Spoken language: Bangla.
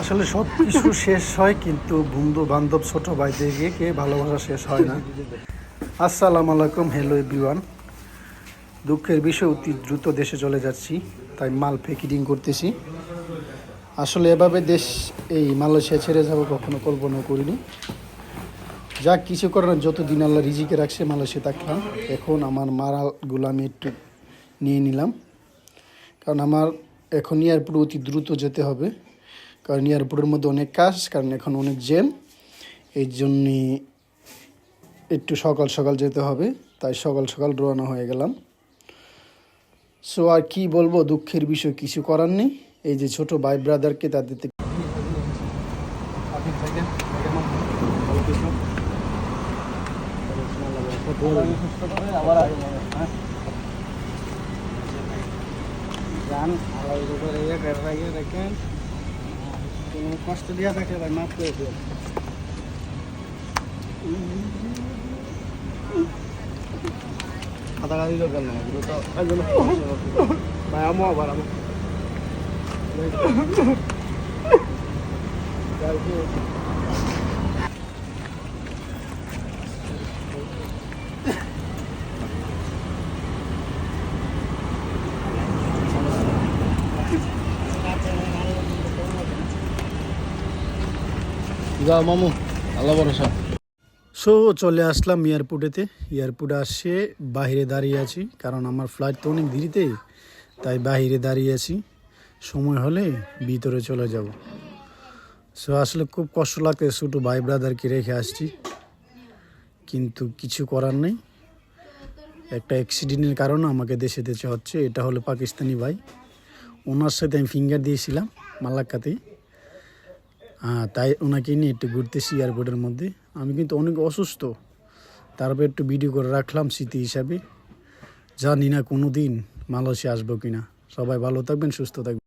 আসলে সব কিছু শেষ হয় কিন্তু বন্ধু বান্ধব ছোট ভাইদের গিয়ে কে ভালোবাসা শেষ হয় না। আসসালামু আলাইকুম হ্যালো এভরিওয়ান দুঃখের বিষয়, অতি দ্রুত দেশে চলে যাচ্ছি, তাই মাল প্যাকেটিং করতেছি। আসলে এভাবে দেশ, এই মালয়েশিয়া ছেড়ে যাব কখনো কল্পনা করিনি। যা কিছু করার যত দিন আল্লাহ রিজিকে রাখছে মালয়েশিয়া থাকলাম এখন আমার মারালগুলো আমি একটু নিয়ে নিলাম। কারণ আমার এখন এয়ারপোর্ট অতি দ্রুত যেতে হবে। কারণ এয়ারপোর্টের মধ্যে অনেক কাজ, কারণ এখন অনেক জ্যাম। এই জন্যে একটু সকাল সকাল যেতে হবে, তাই সকাল সকাল রওনা হয়ে গেলাম। সো আর কি বলব, দুঃখের বিষয়, কিছু করার নেই। এই যে ছোট ভাই ব্রাদারকে তাদের থেকে কোনো কষ্ট দিয়া থাকলে ভাই, মাফ করে দিও। খাতা গাড়ি দরকার না ভাই, আমো আবার যাও মামু, আল্লাহ ভরসা। সো চলে আসলাম এয়ারপোর্টেতে এয়ারপোর্টে আসছে বাইরে দাঁড়িয়ে আছি, কারণ আমার ফ্লাইট তো অনেক দেরিতে, তাই বাইরে দাঁড়িয়ে আছি। সময় হলে ভিতরে চলে যাব। সো আসলে খুব কষ্ট লাগতে ছোটো ভাই ব্রাদারকে রেখে আসছি। কিন্তু কিছু করার নেই। একটা অ্যাক্সিডেন্টের কারণে আমাকে দেশে দেশে হচ্ছে, এটা হলো পাকিস্তানি ভাই। ওনার সাথে আমি ফিঙ্গার দিয়েছিলাম, মালাক্কাতেই। হ্যাঁ তাই ওনাকে নিয়ে একটু ঘুরতেছি এয়ারপোর্টের মধ্যে। আমি কিন্তু অনেক অসুস্থ। তারপর একটু ভিডিও করে রাখলাম স্মৃতি হিসাবে। জানি না কোনো দিন মালয়েশিয়া আসব কিনা। সবাই ভালো থাকবেন, সুস্থ থাকবেন।